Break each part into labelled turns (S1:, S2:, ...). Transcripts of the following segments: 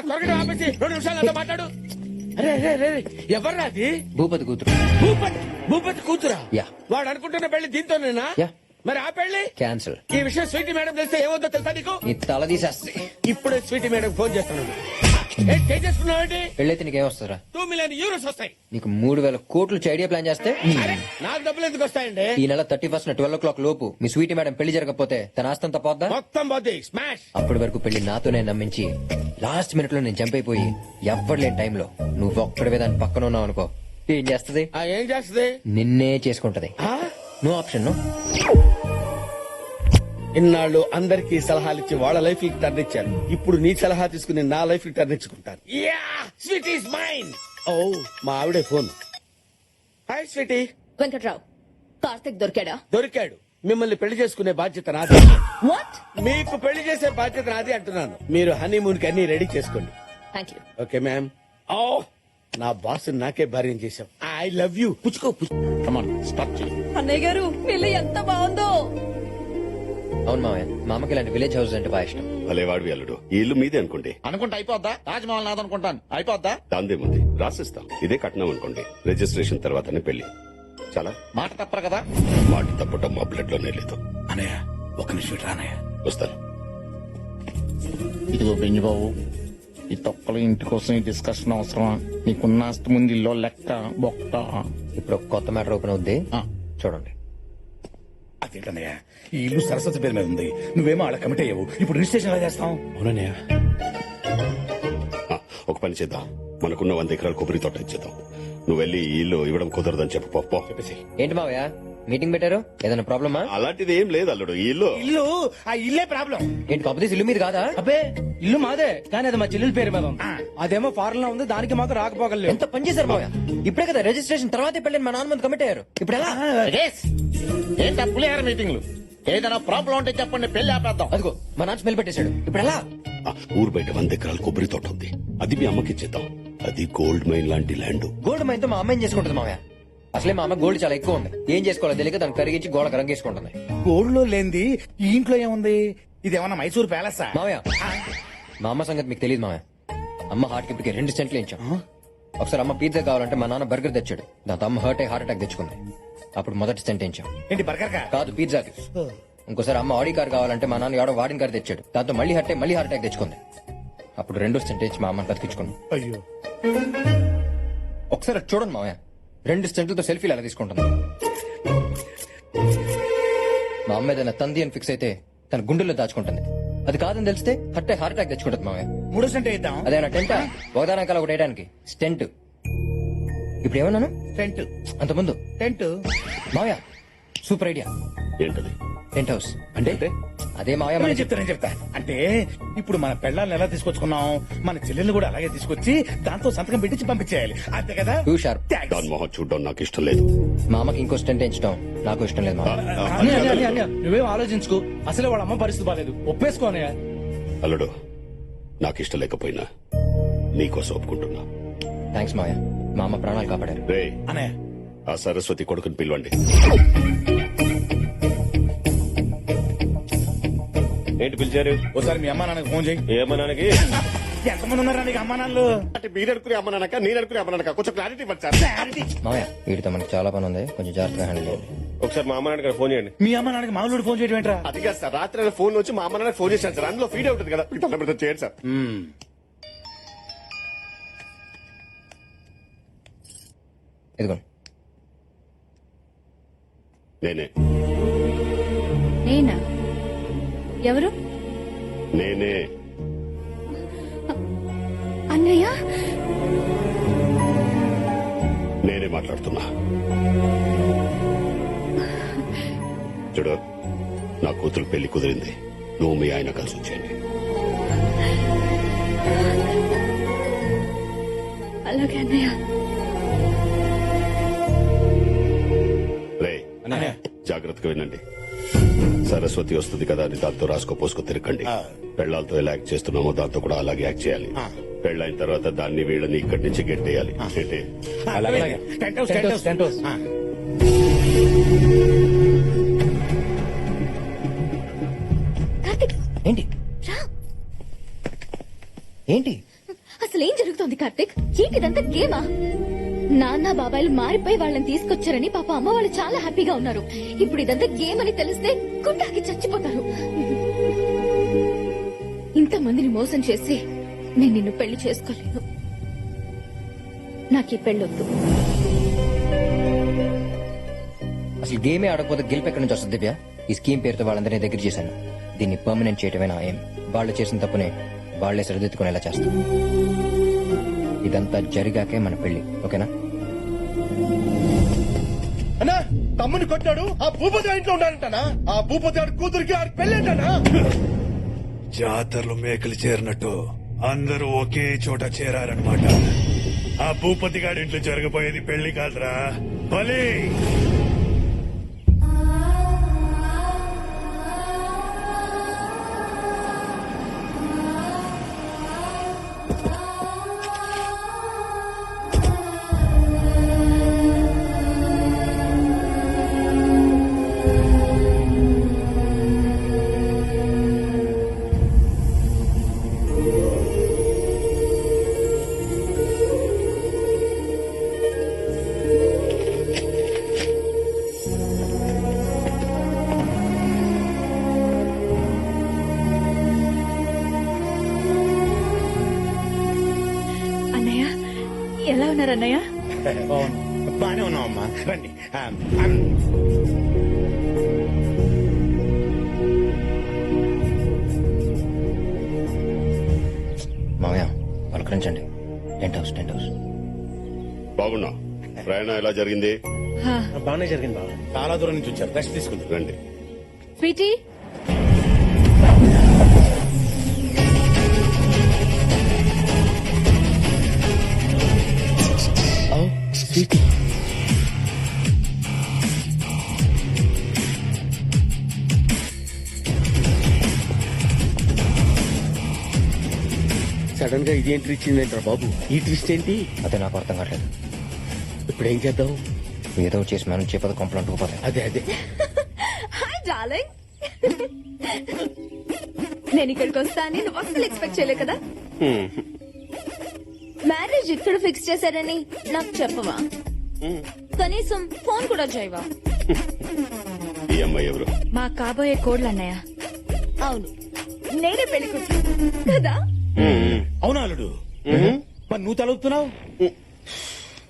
S1: త్వరగా ఆపేసి రెండు నిమిషాలు మాట్లాడు. అరే అరే అరే ఎవర్రా అది?
S2: భూపతి కూతురు.
S1: భూపతి భూపతి కూతురా?
S2: యా.
S1: వాడు అనుకుంటున్న పెళ్ళి దీంతోనేనా?
S2: యా.
S1: మరి ఆ పెళ్ళి?
S2: క్యాన్సిల్.
S1: ఈ విషయం స్వీటీ మేడం తెలిస్తే ఏమవుతుందో తెలుసా నీకు?
S2: నీ తల తీసేస్తే.
S1: ఇప్పుడే స్వీటీ మేడం ఫోన్ చేస్తున్నాడు చేసుకున్నావు
S2: పెళ్ళైతే నీకేం వస్తుందిరా
S1: టూ మిలియన్ యూరోస్ వస్తాయి.
S2: నీకు మూడు వేల కోట్లు ఐడియా ప్లాన్ చేస్తే
S1: నాకు డబ్బులు ఎందుకు వస్తాయండి?
S2: ఈ నెల thirty first twelve o'clock లోపు మీ స్వీటీ మేడం పెళ్ళి జరగకపోతే తన ఆస్తంతా పోద్దా?
S1: మొత్తం పోతే స్మాష్
S2: అప్పటి వరకు పెళ్ళి నాతోనే నమ్మించి లాస్ట్ మినిట్లో నేను చంపైపోయి ఎవ్వడు లేని టైంలో నువ్వు ఒక్కడివే దాని పక్కన ఉన్నావు అనుకో. ఏం చేస్తది?
S1: ఏం చేస్తుంది?
S2: నిన్నే చేసుకుంటది? నో ఆప్షన్ నో
S1: ఇన్నాళ్ళు అందరికీ సలహాలు ఇచ్చి వాళ్ళ లైఫ్కి టర్న్ ఇచ్చాను ఇప్పుడు నీ సలహా తీసుకుని నా లైఫ్కి టర్న్ ఇచ్చుకుంటాను స్వీట్ ఈస్ మైన్ ఓ మా ఆవిడే phone. Hi sweety
S3: Venkatrao Karthik దొరికాడా?
S1: దొరికాడు. మిమ్మల్ని పెళ్ళి చేసుకునే బాధ్యత నాది.
S3: వాట్
S1: మీకు పెళ్ళి చేసే బాధ్యత నాది అంటున్నాను. మీరు హనీమూన్కి అన్ని రెడీ చేసుకోండి.
S3: థ్యాంక్ యూ
S1: ఓకే మ్యామ్ ఓ నా బాస్ నాకే భార్యం చేశాం ఐ లవ్ యూ పుచ్చుకో పుచ్చుకో.
S3: అన్నయ్య గారు పిల్ల ఎంత బాగుందో.
S2: అవును మామయ్య. మా అమ్మకి ఇలాంటి విలేజ్ హౌస్ అంటే బాగా ఇష్టం.
S4: భలే వాడివి అల్లుడు. ఈ ఇల్లు మీదే అనుకోండి.
S5: అనుకుంటే అయిపోద్దా? తాజ్ మహల్ నాదనుకుంటాను అయిపోద్దా?
S4: దాందేముంది రాసిస్తాం. ఇదే కట్నం అనుకోండి. రిజిస్ట్రేషన్ తర్వాతనే పెళ్ళి చాలా?
S5: మాట తప్పరు కదా?
S4: మాట తప్పటం మా బ్లడ్లోనే లేదు.
S5: అనయ్య ఒక నిమిషం రానయ్య
S4: వస్తాను.
S5: ఇదిగో బెంజి బాబు ఈ తొక్కల ఇంటి కోసం ఈ డిస్కషన్ అవసరమా? నీకున్న ఆస్తి ముందు ఇల్లు లెక్క బొక్క.
S2: ఇప్పుడు ఒక కొత్త మ్యాటర్ ఓపెన్ అవుద్ది.
S5: ఆ.
S2: చూడండి.
S6: అదేంటన్నయ్య? ఈ ఇల్లు సరస్వతి పేరు మీద ఉంది. నువ్వేమో అలా కమిట్ అయ్యావు. ఇప్పుడు రిజిస్ట్రేషన్ ఎలా చేస్తాం?
S1: అవునన్నయ్య.
S4: ఒక పని చేద్దాం. మనకున్న వంద ఎకరాల కొబ్బరి తోట ఇచ్చేద్దాం. నువ్వు వెళ్ళి ఈ ఇల్లు ఇవ్వడం కుదరదని చెప్పు. పో
S6: చెప్పేసి
S2: ఏంటి మావయ్య? మీటింగ్ పెట్టారు? ఏదైనా ప్రాబ్లమా
S4: అలాంటిది ఏం లేదు అల్లుడు ఈ ఇల్లు.
S6: ఇల్లు ఆ ఇల్లే ప్రాబ్లం
S2: ఏంటి కాకపోతే ఇల్లు మీద కాదా?
S7: అబ్బే ఇల్లు మాదే కానీ అది మా చెల్లెల పేరు మీద ఉంది. అదేమో ఫారెన్లో ఉంది దానికి మాకు రాకపోగలేదు
S2: ఎంత పని చేశారు మావయ్య ఇప్పుడే కదా రిజిస్ట్రేషన్ తర్వాతే పెళ్ళని మా నాన్న కమిట్ అయ్యారు. ఇప్పుడు ఎలా?
S5: ఏంటా పులిహార మీటింగ్లు ఏదైనా ప్రాబ్లం ఉంటే చెప్పండి పెళ్ళి ఆపేద్దాం.
S2: అదిగో మా నాన్న స్మెల్ పెట్టేశాడు. ఇప్పుడు ఎలా?
S4: ఆ, ఊరు బయట వంద ఎకరాల కొబ్బరి తోట ఉంది. అది మీ అమ్మకి ఇచ్చేద్దాం. అది గోల్డ్ మైన్ లాంటి ల్యాండ్
S2: గోల్డ్ మైన్తో మా అమ్మ ఏం చేసుకుంటుంది మావయ్య? అసలే మా అమ్మ గోల్డ్ చాలా ఎక్కువ ఉంది. ఏం చేసుకోవాలో తెలియక దాన్ని కరిగించి గోడకు రంగేసుకుంటుంది.
S6: గోల్డ్లో లేనిది ఈ ఇంట్లో ఏముంది? ఇదేమన్నా మైసూర్ ప్యాలెస్?
S2: మావయ్య మా అమ్మ సంగతి మీకు తెలియదు మావయ్య. అమ్మ హార్ట్ కిప్కి రెండు సెంట్లు ఇచ్చాం. ఒకసారి అమ్మ పిజ్జా కావాలంటే మా నాన్న బర్గర్ తెచ్చాడు. దాంతో అమ్మ హర్ట్ అయ్యి హార్ట్ అటాక్ తెచ్చుకుంది. అప్పుడు మొదటి సెంట్ ఇచ్చాం
S6: ఏంటి బర్గర్ కా?
S2: కాదు పిజ్జాకి ఇంకోసారి అమ్మ ఆడి కార్ కావాలంటే మా నాన్న ఎవడో వాడిన కార్ తెచ్చాడు. దాంతో మళ్ళీ హర్ట్ మళ్ళీ హార్ట్ అటాక్ తెచ్చుకుంది. అప్పుడు రెండో సెంట్ ఇచ్చి మా అమ్మని బతికించుకున్నాం.
S6: అయ్యో.
S2: ఒకసారి చూడండి మావయ్య. రెండు సెంట్లతో సెల్ఫీలు ఎలా తీసుకుంటుంది? మా అమ్మ ఏదైనా తంది అని ఫిక్స్ అయితే తన గుండెల్లో దాచుకుంటుంది. అది కాదని తెలిస్తే హట్టే హార్ట్ అటాక్ తెచ్చుకుంటుంది మావయ్య.
S6: మూడో సెంట్ ఇద్దాం
S2: అదేనా టెంటా? ఒకదానకాల ఒకటి వేయడానికి. స్టెంట్. ఇప్పుడు ఏమన్నాను?
S6: టెంట్
S2: అంత ముందు
S6: టెంట్.
S2: మావయ్య సూపర్ ఐడియా.
S4: ఏంటది?
S2: టెంట్ హౌస్ అంటే? అదే మావయ్య
S6: నేను
S2: మనకి
S6: చెప్తా నేను చెప్తా. అంటే ఇప్పుడు మన పెళ్ళాలను ఎలా తీసుకొచ్చుకున్నాం మన చెల్లెల్ని కూడా అలాగే తీసుకొచ్చి దాంతో సంతకం పెట్టించి పంపించేయాలి. అంతే కదా?
S2: Too sharp
S6: Thanks.
S4: దాని మొహం చూడడం నాకు ఇష్టం లేదు.
S2: మా అమ్మకి ఇంకో స్టెంట్ ఎంచడం నాకు ఇష్టం లేదు మావయ్య.
S7: అన్నయ్య, అన్నయ్య. అన్నయ్య, నువ్వేం ఆలోచించుకో. అసలే వాళ్ళ అమ్మ పరిస్థితి బాలేదు. ఒప్పేసుకో అన్నయ్య.
S4: అల్లుడు నాకు ఇష్టం లేకపోయినా నీకోసం ఒప్పుకుంటున్నా.
S2: థ్యాంక్స్ మావయ్య. మా అమ్మ ప్రాణాలు కాపాడారు.
S4: రే
S6: అన్నయ్య.
S4: ఆ సరస్వతి కొడుకుని పిలవండి.
S8: ఏంటి పిలిచారు?
S6: ఒకసారి మీ అమ్మా నాన్నకి ఫోన్ చేయి.
S8: ఏమన్నానికి
S6: ఎంతమంది ఉన్నారా నీకు అమ్మా నాన్నలు?
S4: అంటే మీరు అనుకునే అమ్మనక నేను అనుకునే అమ్మనక కొంచెం క్లారిటీ ఇవ్వండి సార్.
S2: మావయ్య వీటితో మనకి చాలా పని ఉంది. కొంచెం జాగ్రత్తగా హ్యాండిల్ చేయండి.
S8: ఒకసారి మా అమ్మ నాన్నకి ఫోన్ చేయండి.
S6: మీ అమ్మ నాన్నకి మామూలు ఫోన్ చేయడం ఏంట్రా?
S4: అది కాదు సార్ రాత్రి ఆయన ఫోన్ వచ్చి మా అమ్మ నాన్న ఫోన్ చేశాను సార్. అందులో ఫీడ్ అవుతుంది కదా. మీకు తొందర చేయండి సార్.
S2: ఇదిగోండి.
S4: నేనే.
S3: నేనా? ఎవరు?
S4: నేనే.
S3: అన్నయ్య?
S4: నేనే మాట్లాడుతున్నా. చూడు నా కూతురు పెళ్ళి కుదిరింది. నువ్వు మీ ఆయన కలిసి వచ్చేయండి.
S3: అలాగే అన్నయ్య.
S4: జాగ్రత్తగా వినండి. సరస్వతి వస్తుంది కదా అని దాంతో రాసుకో పోసుకో తిరగండి. పెళ్ళాలతో ఎలా యాక్ట్ చేస్తున్నామో దాంతో కూడా అలాగే యాక్ట్ చేయాలి. పెళ్ళైన తర్వాత దాన్ని వీళ్ళని ఇక్కడి నుంచి గెట్టేయాలి. గెట్టే.
S3: కార్తిక్.
S2: ఏంటి?
S3: రా.
S2: ఏంటి?
S3: జరుగుతోంది కార్తిక్? ఏంటిదంతా గేమా? నాన్న బాబాయిలు మారిపోయి వాళ్ళని తీసుకొచ్చారని పాప అమ్మ వాళ్ళు చాలా హ్యాపీగా ఉన్నారు. ఇప్పుడు ఇదంతా గేమ్ అని తెలిస్తే గుండాకి చచ్చిపోతారు. ఇంతమందిని మోసం చేసి నేను నిన్ను పెళ్ళి చేసుకోలేను. నాకు ఈ పెళ్ళొద్దు
S2: అసలు గేమే ఆడకపోతే గెలుపు ఎక్కడి నుంచి వస్తుంది దివ్య? ఈ స్కీమ్ పేరుతో వాళ్ళందరినీ దగ్గర చేశాను. దీన్ని పర్మనెంట్ చేయటమే నా ఏం వాళ్ళు చేసిన తప్పునే వాళ్ళే సరిదిద్దుకునేలా చేస్తాం. ఇదంతా జరిగాకే మన పెళ్ళి ఓకేనా?
S1: అన్నా తమ్ముని కొట్టాడు ఆ భూపతి ఇంట్లో ఉన్నాడంటనా? ఆ భూపతి గారి కూతురికి ఆడికి పెళ్ళేంటనా?
S9: జాతరలు మేకలు చేరినట్టు అందరూ ఒకే చోట చేరారనమాట ఆ భూపతి గారి ఇంట్లో జరగబోయేది పెళ్ళి కాదురా. బలి!
S6: ఆ,
S2: మామయ్య పలకరించండి. Tent house tent house.
S4: బాగున్నా. ప్రయాణం ఎలా జరిగింది?
S6: బాగానే జరిగింది బాగా చాలా దూరం నుంచి వచ్చారు. రెస్ట్ తీసుకుంటారు.
S4: రండి.
S3: స్వీటీ
S1: సడన్గా ఇది ఎంట్రీ ఇచ్చిందేంట్రా బాబు? ఈ ట్విస్ట్ ఏంటి?
S2: అదే నాకు అర్థం కావట్లేదు.
S1: ఇప్పుడు ఏం చేద్దాం?
S2: ఏదో చేసి మేనేజ్ చేయకపోతే కంప్లైంట్ పోతాయి
S1: అదే అదే.
S3: హాయ్ డార్లింగ్ నేను ఇక్కడికి వస్తానని నువ్వు అసలు ఎక్స్పెక్ట్ చేయలే కదా? మ్యారేజ్ ఇక్కడ ఫిక్స్ చేశారని నాకు చెప్పవా? కనీసం ఫోన్ కూడా చేయవా?
S4: ఈ అమ్మాయి ఎవరు?
S3: మా కాబోయే కోడ్లు అన్నయ్య. అవును. నేనే పెళ్ళి కదా?
S6: అవునా అల్లుడు? మరి నువ్వు తలుపుతున్నావు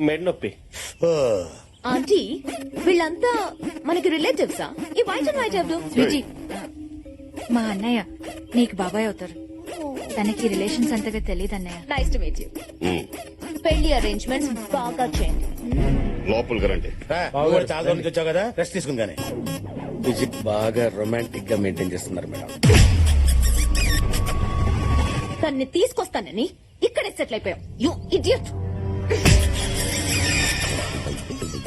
S8: మెడ నొప్పి.
S3: ఆంటీ వీళ్ళంతా మనకి రిలేటివ్సా? ఈ వైట్ అండ్ వైట్ ఎవరు? స్వీటీ
S10: మా అన్నయ్య నీకు బాబాయ్ అవుతారు. తనకి రిలేషన్స్ అంతగా తెలియదు అన్నయ్య.
S3: Nice to meet you. పెళ్ళి అరేంజ్మెంట్స్ బాగా చేయండి.
S4: లోపలికి రండి.
S6: చాలా వచ్చావు కదా? రెస్ట్ తీసుకుందానే.
S1: విజిట్ బాగా రొమాంటిక్గా మెయింటైన్ చేస్తున్నారు మేడం.
S3: తన్ని తీసుకొస్తానని ఇక్కడే సెటిల్ అయిపోయాం. యూ ఇడియట్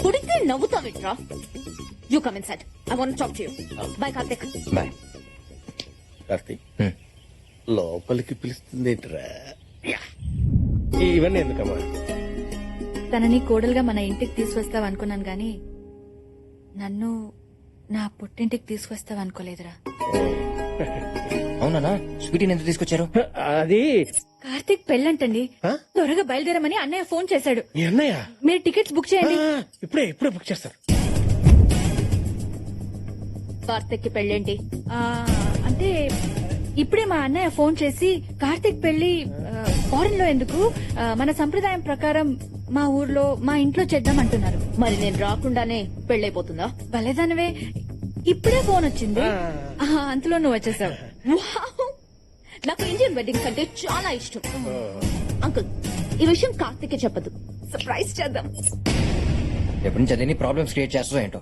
S3: కుడితే నవ్వుతావిట్రా? You come in set I want talk to you bye Karthik
S2: bye
S1: Karthik. లోపలికి పిలుస్తుంది ఏంట్రా
S8: ఇవన్నీ ఎందుకమ్మా?
S10: తనని కోడలుగా మన ఇంటికి తీసుకొస్తావు అనుకున్నాను గాని నన్ను నా పుట్టింటికి తీసుకొస్తావు అనుకోలేదురా.
S2: అవునా? స్వీటీని ఎందుకు తీసుకొచ్చారు?
S8: అది
S10: కార్తీక్ పెళ్ళంటండి. త్వరగా బయలుదేరమని అన్నయ్య ఫోన్ చేశాడు.
S6: మీ అన్నయ్య?
S10: మీరు టికెట్స్ బుక్ చేయండి.
S6: ఇప్పుడే ఇప్పుడే బుక్ చేస్తారు.
S3: కార్తిక్కి పెళ్ళేంటి?
S10: ఆ, అంటే ఇప్పుడే మా అన్నయ్య ఫోన్ చేసి కార్తీక్ పెళ్ళి ఫారెన్లో ఎందుకు? మన సంప్రదాయం ప్రకారం మా ఊర్లో మా ఇంట్లో చేద్దాం అంటున్నారు.
S3: మరి నేను రాకుండానే పెళ్ళైపోతుందా?
S10: భలేదనవే. ఇప్పుడే ఫోన్ వచ్చింది. అంతలో నువ్వు వచ్చేసావు!
S3: నాకు ఇండియన్ వెడ్డింగ్స్ అంటే చాలా ఇష్టం. అంకుల్ ఈ విషయం కార్తిక్ చెప్పదు. సర్ప్రైజ్ చేద్దాం.
S2: ఎప్పటి నుంచి అదేని ప్రాబ్లమ్స్ క్రియేట్ చేస్తా ఏంటో?